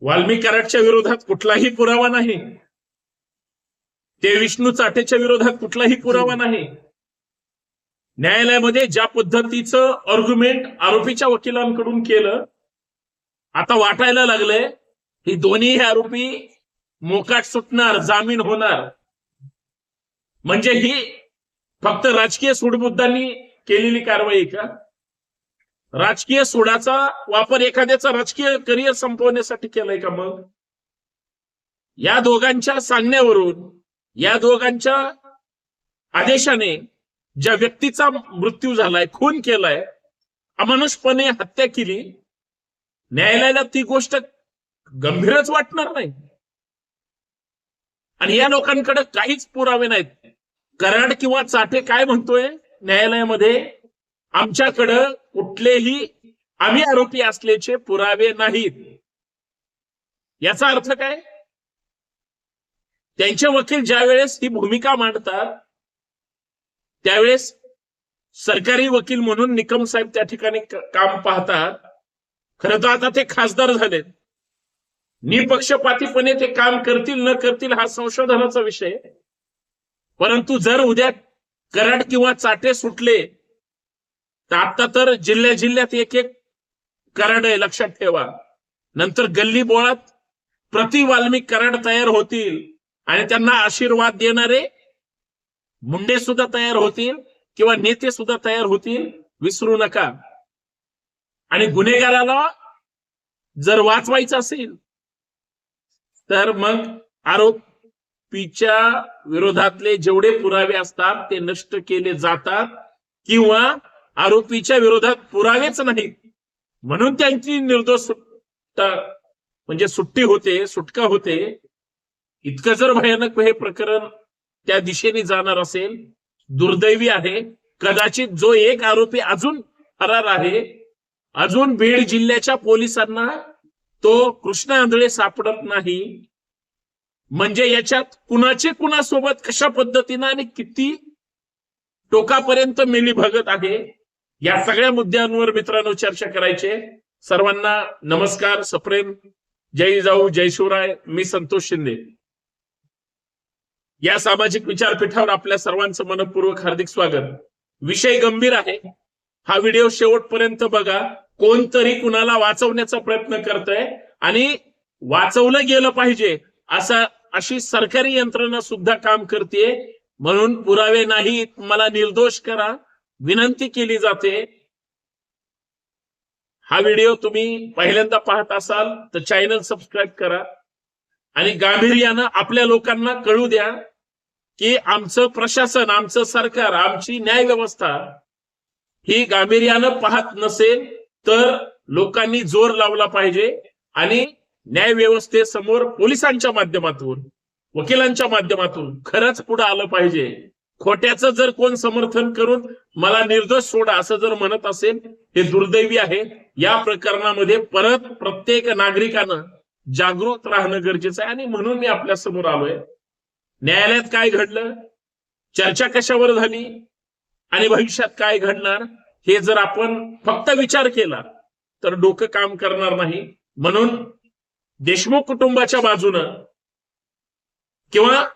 वाल्मिक कराडच्या विरोधात कुठलाही पुरावा नाही. ते विष्णू चाटेच्या विरोधात कुठलाही पुरावा नाही. न्यायालयामध्ये ज्या पद्धतीचं आर्ग्युमेंट आरोपीच्या वकिलांकडून केलं आता वाटायला लागलंय ही दोन्ही आरोपी मोकाट सुटणार जामीन होणार. म्हणजे ही फक्त राजकीय सूडबुद्धांनी केलेली कारवाई का? राजकीय सोडाचा वापर एखाद्याचा राजकीय करिअर संपवण्यासाठी केलाय का मग? या दोघांच्या सांगण्यावरून या दोघांच्या आदेशाने ज्या व्यक्तीचा मृत्यू झालाय खून केलाय अमानुषपणे हत्या केली न्यायालयाला ती गोष्ट गंभीरच वाटणार नाही. आणि या लोकांकडे काहीच पुरावे नाहीत. कराड किंवा चाटे काय म्हणतोय? न्यायालयामध्ये आमच्याकडं कुठलेही आम्ही आरोपी असल्याचे पुरावे नाहीत. याचा अर्थ काय? त्यांचे वकील ज्या वेळेस ही भूमिका मांडतात त्यावेळेस सरकारी वकील म्हणून निकम साहेब त्या ठिकाणी काम पाहतात. खरं तर आता ते खासदार झालेत. निपक्षपातीपणे ते काम करतील न करतील हा संशोधनाचा विषय. परंतु जर उद्या कराड किंवा चाटे सुटले तर आता तर जिल्ह्या जिल्ह्यात एक एक कराड आहे लक्षात ठेवा. नंतर गल्ली बोळात प्रति वाल्मिक कराड तयार होतील आणि त्यांना आशीर्वाद देणारे मुंडे सुद्धा तयार होतील किंवा नेते सुद्धा तयार होतील विसरू नका. आणि गुन्हेगाराला जर वाचवायचं असेल तर मग आरोपीच्या विरोधातले जेवढे पुरावे असतात ते नष्ट केले जातात किंवा आरोपीच्या विरोधात पुरावेच नाहीत म्हणून त्यांची निर्दोष म्हणजे सुट्टी होते सुटका होते. इतकं जर भयानक हे प्रकरण त्या दिशेने जाणार असेल दुर्दैवी आहे. कदाचित जो एक आरोपी अजून फरार आहे अजून बीड जिल्ह्याच्या पोलिसांना तो कृष्ण आंधळे सापडत नाही. म्हणजे याच्यात कुणाचे कुणासोबत कशा पद्धतीनं आणि किती टोकापर्यंत मिली भगत आहे या सगळ्या मुद्द्यांवर मित्रांनो चर्चा करायचे सर्वांना नमस्कार सप्रेम. जय जाऊ जय शिवराय. मी संतोष शिंदे. या सामाजिक विचारपीठावर आपल्या सर्वांचं मनपूर्वक हार्दिक स्वागत. विषय गंभीर आहे. हा व्हिडिओ शेवटपर्यंत बघा. कोणतरी कुणाला वाचवण्याचा प्रयत्न करतोय आणि वाचवलं गेलं पाहिजे असा अशी सरकारी यंत्रणा सुद्धा काम करते म्हणून पुरावे नाहीत. मला निर्दोष करा. विनंती केली जाते. हा व्हिडिओ तुम्ही पहिल्यांदा पाहत असाल तर चॅनल सबस्क्राईब करा. आणि गांभीर्यानं आपल्या लोकांना कळू द्या की आमचं प्रशासन आमचं सरकार आमची न्याय व्यवस्था ही गांभीर्यानं पाहत नसेल तर लोकांनी जोर लावला पाहिजे आणि न्याय व्यवस्थेसमोर पोलिसांच्या माध्यमातून वकिलांच्या माध्यमातून खरंच पुढे आलं पाहिजे. खोट्याचं जर कोण समर्थन करून मला निर्दोष सोडा असं जर म्हणत असेल हे दुर्दैवी आहे. या प्रकरणामध्ये परत प्रत्येक नागरिकानं जागृत राहणं गरजेचं आहे. आणि म्हणून मी आपल्यासमोर आलोय. न्यायालयात काय घडलं? चर्चा कशावर झाली? आणि भविष्यात काय घडणार? हे जर आपण फक्त विचार केला तर डोकं काम करणार नाही. म्हणून देशमुख कुटुंबाच्या बाजूनं किंवा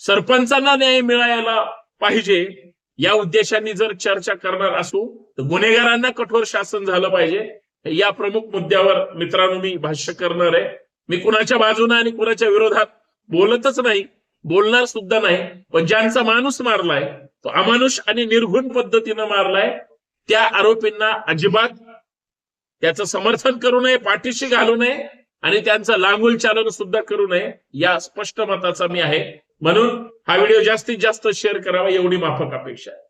सरपंचांना न्याय मिळायला पाहिजे या उद्देशाने जर चर्चा करणार असू तर गुन्हेगारांना कठोर शासन झालं पाहिजे. या प्रमुख मुद्द्यावर मित्रांनो मी भाष्य करणार आहे. मी कुणाच्या बाजूने आणि कुणाच्या विरोधात बोलतच नाही बोलणार सुद्धा नाही पण ज्यांचा माणूस मारलाय तो अमानुष आणि निर्घुण पद्धतीनं मारलाय त्या आरोपींना अजिबात त्याचं समर्थन करू नये पाठीशी घालू नये आणि त्यांचं लांगुल चालन सुद्धा करू नये या स्पष्ट मताचा मी आहे. म्हणून हा व्हिडिओ जास्तीत जास्त शेअर करावा एवढी माफक अपेक्षा आहे.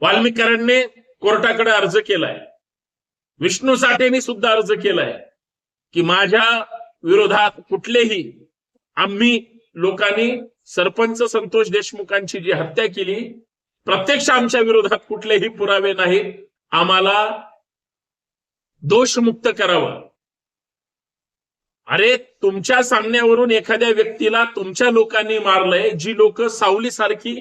वाल्मिकरांनी कोर्टाकडे अर्ज केलाय. विष्णू साठेनी सुद्धा अर्ज केलाय की माझ्या विरोधात कुठलेही आम्ही लोकांनी सरपंच संतोष देशमुखांची जी हत्या केली प्रत्यक्ष आमच्या विरोधात कुठलेही पुरावे नाहीत. आम्हाला दोषमुक्त करावं. अरे तुमच्या सांगण्यावरून एखाद्या व्यक्तीला तुमच्या लोकांनी मारलंय जी लोक सावली सारखी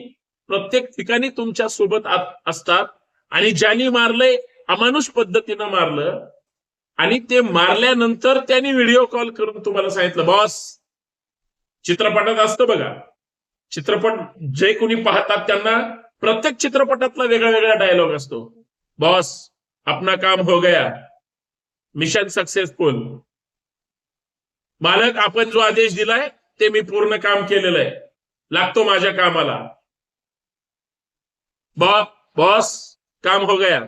प्रत्येक ठिकाणी तुमच्यासोबत असतात आणि ज्यांनी मारलंय अमानुष पद्धतीनं मारलं आणि ते मारल्यानंतर त्यांनी व्हिडिओ कॉल करून तुम्हाला सांगितलं बॉस चित्रपटात असतं बघा. चित्रपट जे कोणी पाहतात त्यांना प्रत्येक चित्रपटातला वेगळा वेगळा डायलॉग असतो. बॉस अपना काम हो गया. Mission successful. मालक आपण जो आदेश दिलाय ते मी पूर्ण काम केलेलं आहे. लागतो माझ्या कामाला. बॉ बॉस काम हो गया.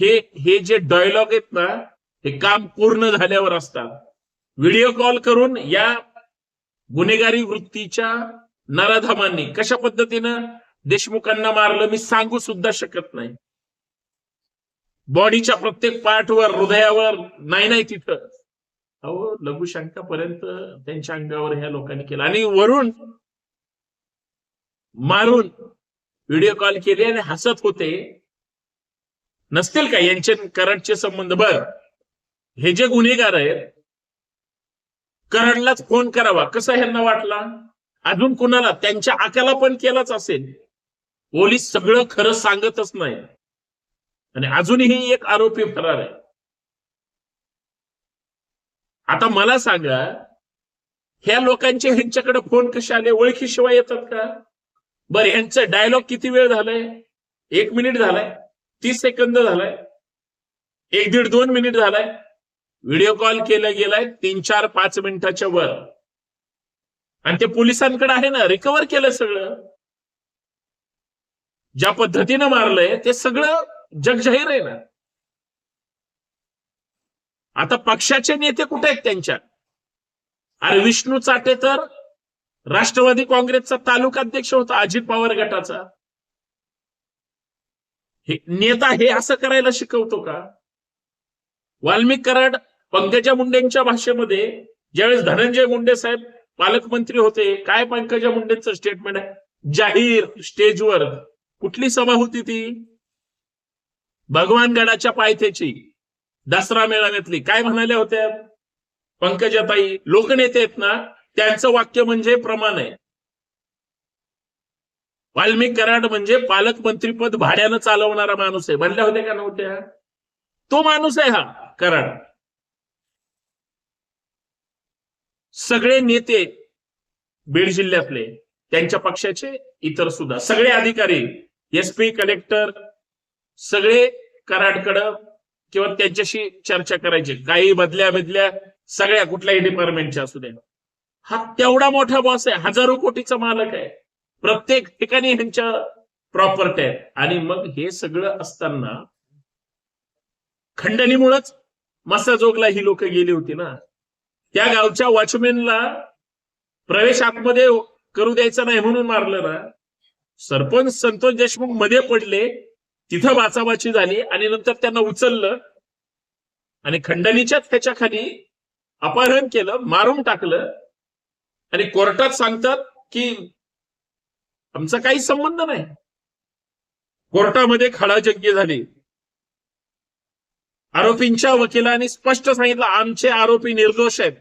हे हे जे डायलॉग आहेत ना हे काम पूर्ण झाल्यावर असतात. व्हिडिओ कॉल करून या गुन्हेगारी वृत्तीच्या नराधमांनी कशा पद्धतीनं देशमुखांना मारलं मी सांगू सुद्धा शकत नाही. बॉडीच्या प्रत्येक पार्टवर हृदयावर नाही नाही तिथं. अहो लघुशंकापर्यंत त्यांच्या अंगावर ह्या लोकांनी केलं. आणि वरून मारून व्हिडिओ कॉल केले आणि हसत होते. नसतील का यांचे करंटचे संबंध? बर. हे जे गुन्हेगार आहेत करंटलाच फोन करावा. कसा ह्यांना वाटला? अजून कुणाला? त्यांच्या आकाला पण केलाच असेल. पोलीस सगळं खरं सांगतच नाही. आणि अजूनही एक आरोपी फरार आहे. आता मला सांगा ह्या लोकांचे ह्यांच्याकडे फोन कसे आले? ओळखीशिवाय येतात का? बरं ह्यांचं डायलॉग किती वेळ झालाय? एक मिनिट झालाय. तीस सेकंद झालाय. एक दीड दोन मिनिट झालाय. व्हिडिओ कॉल केला गेलाय तीन चार पाच मिनिटाच्या वर. आणि ते पोलिसांकडे आहे ना रिकवर केलं सगळं. ज्या पद्धतीनं मारलंय ते सगळं जग जाहीर आहे ना. आता पक्षाचे नेते कुठे आहेत त्यांच्या? अरे विष्णू चाटे तर राष्ट्रवादी काँग्रेसचा तालुका अध्यक्ष होता अजित पवार गटाचा. नेता हे असं करायला शिकवतो का? वाल्मिक कराड पंकजा मुंडेंच्या भाषेमध्ये ज्यावेळेस धनंजय मुंडे साहेब पालकमंत्री होते काय पंकजा मुंडेंचं स्टेटमेंट आहे? जाहीर स्टेजवर कुठली सभा होती ती? भगवानगडाच्या पायथ्याची दसरा मेळाव्यातली. काय म्हणाल्या होत्या? पंकजाताई लोकनेते आहेत ना त्यांचं वाक्य म्हणजे प्रमाण आहे. वाल्मिक कराड म्हणजे पालकमंत्रीपद भाड्यानं चालवणारा माणूस आहे. म्हणल्या होत्या का नव्हत्या? तो माणूस आहे हा कराड. सगळे नेते बीड जिल्ह्यातले त्यांच्या पक्षाचे इतर सुद्धा. सगळे अधिकारी एस पी कलेक्टर सगळे कराडकडं किंवा त्यांच्याशी चर्चा करायची. काही बदल्या बदल्या सगळ्या कुठल्याही डिपार्टमेंटच्या असू द्या हा तेवढा मोठा बॉस आहे. हजारो कोटीचा मालक आहे. प्रत्येक ठिकाणी ह्यांच्या प्रॉपर्टी आहेत. आणि मग हे सगळं असताना खंडणीमुळेच मसाजोगला ही लोक गेली होती ना. त्या गावच्या वॉचमॅनला प्रवेश आतमध्ये करू द्यायचा नाही म्हणून मारलं ना. सरपंच संतोष देशमुखमध्ये पडले. तिथं बाचाबाची झाली आणि नंतर त्यांना उचललं आणि खंडणीच्याच त्याच्याखाली अपहरण केलं मारून टाकलं आणि कोर्टात सांगतात की आमचा काही संबंध नाही. कोर्टामध्ये खडाजग्गी झाली. आरोपींच्या वकिलांनी स्पष्ट सांगितलं आमचे आरोपी निर्दोष आहेत.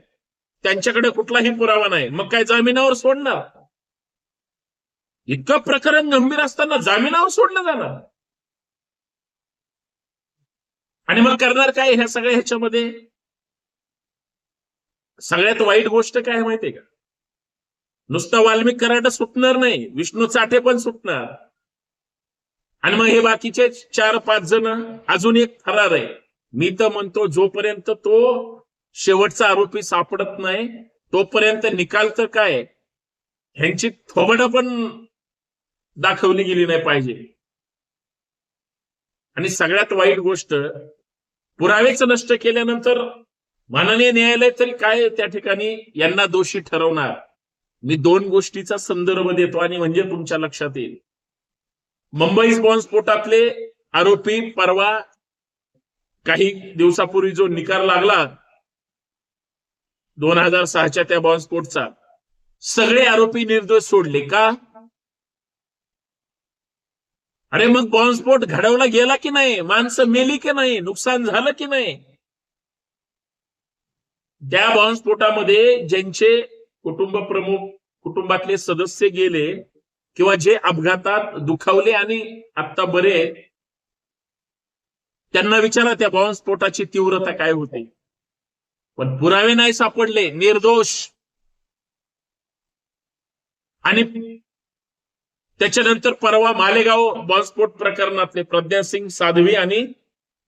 त्यांच्याकडे कुठलाही पुरावा नाही. मग काय जामिनावर सोडणार? इतकं प्रकरण गंभीर असताना जामिनावर सोडलं जाणार? आणि मग करणार काय ह्या सगळ्या ह्याच्यामध्ये? सगळ्यात वाईट गोष्ट काय माहितीये का? नुसतं वाल्मिक कराड सुटणार नाही विष्णू चाटे पण सुटणार. आणि मग हे बाकीचे चार पाच जण अजून एक फरार आहे. मी तर म्हणतो जोपर्यंत तो शेवटचा आरोपी सापडत नाही तोपर्यंत निकाल तर काय? ह्यांची थोबड पण दाखवली गेली नाही पाहिजे. आणि सगळ्यात वाईट गोष्ट पुरावेच नष्ट केल्यानंतर माननीय न्यायालय तरी काय त्या ठिकाणी यांना दोषी ठरवणार? मी दोन गोष्टीचा संदर्भ देतो आणि म्हणजे तुमच्या लक्षात येईल. मुंबई बॉम्बस्फोटातले आरोपी परवा काही दिवसापूर्वी जो निकाल लागला दोन हजार सहाच्या त्या बॉम्बस्फोटचा सगळे आरोपी निर्दोष सोडले का? अरे मग बॉम्बस्फोट घडवला गेला की नाही? माणसं मेली की नाही? नुकसान झालं की नाही? त्या बॉम्बस्फोटामध्ये ज्यांचे कुटुंब प्रमुख कुटुंबातले सदस्य गेले किंवा जे अपघातात दुखावले आणि आता बरे त्यांना विचारा त्या बॉम्बस्फोटाची तीव्रता काय होती. पण पुरावे नाही सापडले निर्दोष. आणि त्याच्यानंतर परवा मालेगाव बॉम्बस्फोट प्रकरणातले प्रज्ञा सिंग साध्वी आणि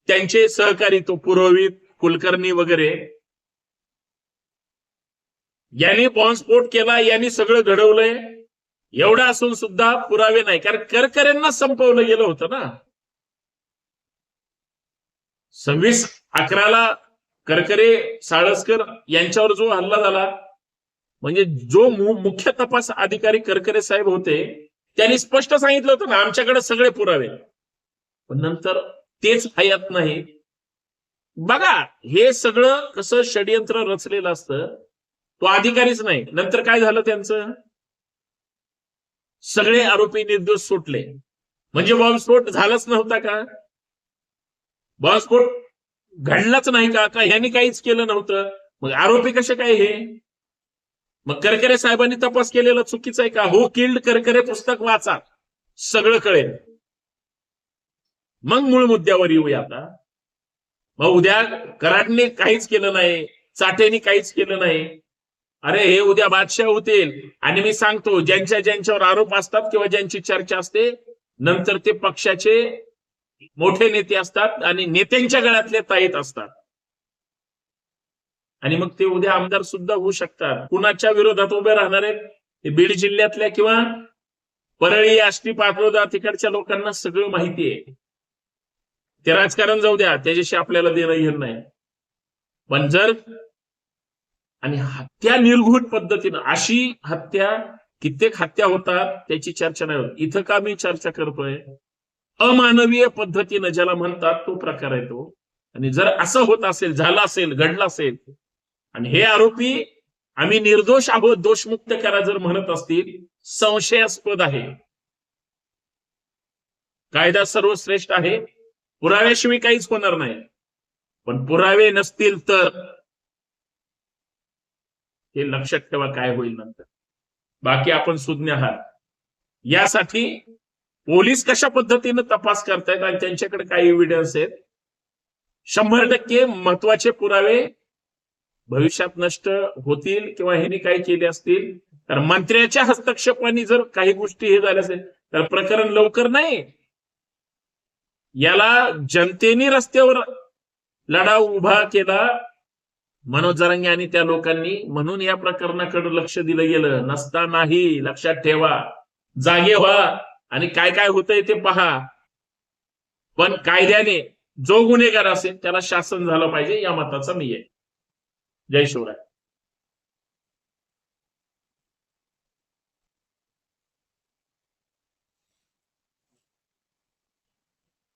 त्यांचे सहकारी तो पुरोहित कुलकर्णी वगैरे. यांनी बॉम्बस्फोट केला यांनी सगळं घडवलंय. एवढं असून सुद्धा पुरावे नाही. कारण करकऱ्यांना संपवलं गेलं होतं ना. सव्वीस अकराला करकरे साळसकर यांच्यावर जो हल्ला झाला म्हणजे जो मुख्य तपास अधिकारी करकरे साहेब होते त्यांनी स्पष्ट सांगितलं होतं ना आमच्याकडे सगळे पुरावे. पण नंतर तेच हयात नाही. बघा हे सगळं कसं षडयंत्र रचलेलं असतं तो अधिकारीच नाही. नंतर काय झालं त्यांचं? सगळे आरोपी निर्दोष सुटले. म्हणजे बॉम्बस्फोट झालाच नव्हता का? बॉम्बस्फोट घडलाच नाही का? का ह्यांनी काहीच केलं नव्हतं? मग आरोपी कसे काय हे? मग करकरे साहेबांनी तपास केलेला चुकीचा आहे का? हो किल्ड करकरे पुस्तक वाचा. सगळं कळेल. मग मूळ मुद्द्यावर येऊया आता. मग उद्या कराडने काहीच केलं नाही चाटेने काहीच केलं नाही. अरे हे उद्या बादशाह होतील. आणि मी सांगतो ज्यांच्या ज्यांच्यावर आरोप असतात किंवा ज्यांची चर्चा असते नंतर ते पक्षाचे मोठे नेते असतात आणि नेत्यांच्या गळ्यातले ताईत असतात. आणि मग ते उद्या आमदार सुद्धा होऊ शकतात. कुणाच्या विरोधात उभे राहणार आहेत बीड जिल्ह्यातल्या किंवा परळी आष्टी पाटोदा तिकडच्या लोकांना सगळं माहिती आहे. ते राजकारण जाऊ द्या त्याच्याशी आपल्याला देणं घेणं नाही. पण जर आणि हत्या निर्घूट पद्धतीनं अशी हत्या कित्येक हत्या होतात त्याची चर्चा नाही होत. इथं का मी चर्चा करतोय? अमानवीय पद्धतीनं ज्याला म्हणतात तो प्रकार आहे तो. आणि जर असं होत असेल झालं असेल घडलं असेल आणि हे आरोपी आम्ही निर्दोष आहोत दोषमुक्त करा जर म्हणत असतील संशयास्पद आहे. कायदा सर्वश्रेष्ठ आहे. पुराव्याशिवाय काहीच होणार नाही. पण पुरावे नसतील तर हे लक्षात ठेवा काय होईल नंतर. बाकी आपण सुज्ञ आहात. यासाठी पोलीस कशा पद्धतीनं तपास करतायत आणि त्यांच्याकडे काय एव्हिडन्स आहेत? शंभर टक्के महत्त्वाचे पुरावे भविष्यात नष्ट होतील किंवा ह्यांनी काय केले असतील तर मंत्र्याच्या हस्तक्षेपाने जर काही गोष्टी हे झाल्या असेल तर प्रकरण लवकर नाही. याला जनतेने रस्त्यावर लढा उभा केला मनोज जरांगे आणि त्या लोकांनी म्हणून या प्रकरणाकडे लक्ष दिलं गेलं. नसता नाही लक्षात ठेवा. जागे व्हा आणि काय काय होतंय ते पहा. पण कायद्याने जो गुन्हेगार असेल त्याला शासन झालं पाहिजे या मताचा मी आहे. जय शिवराय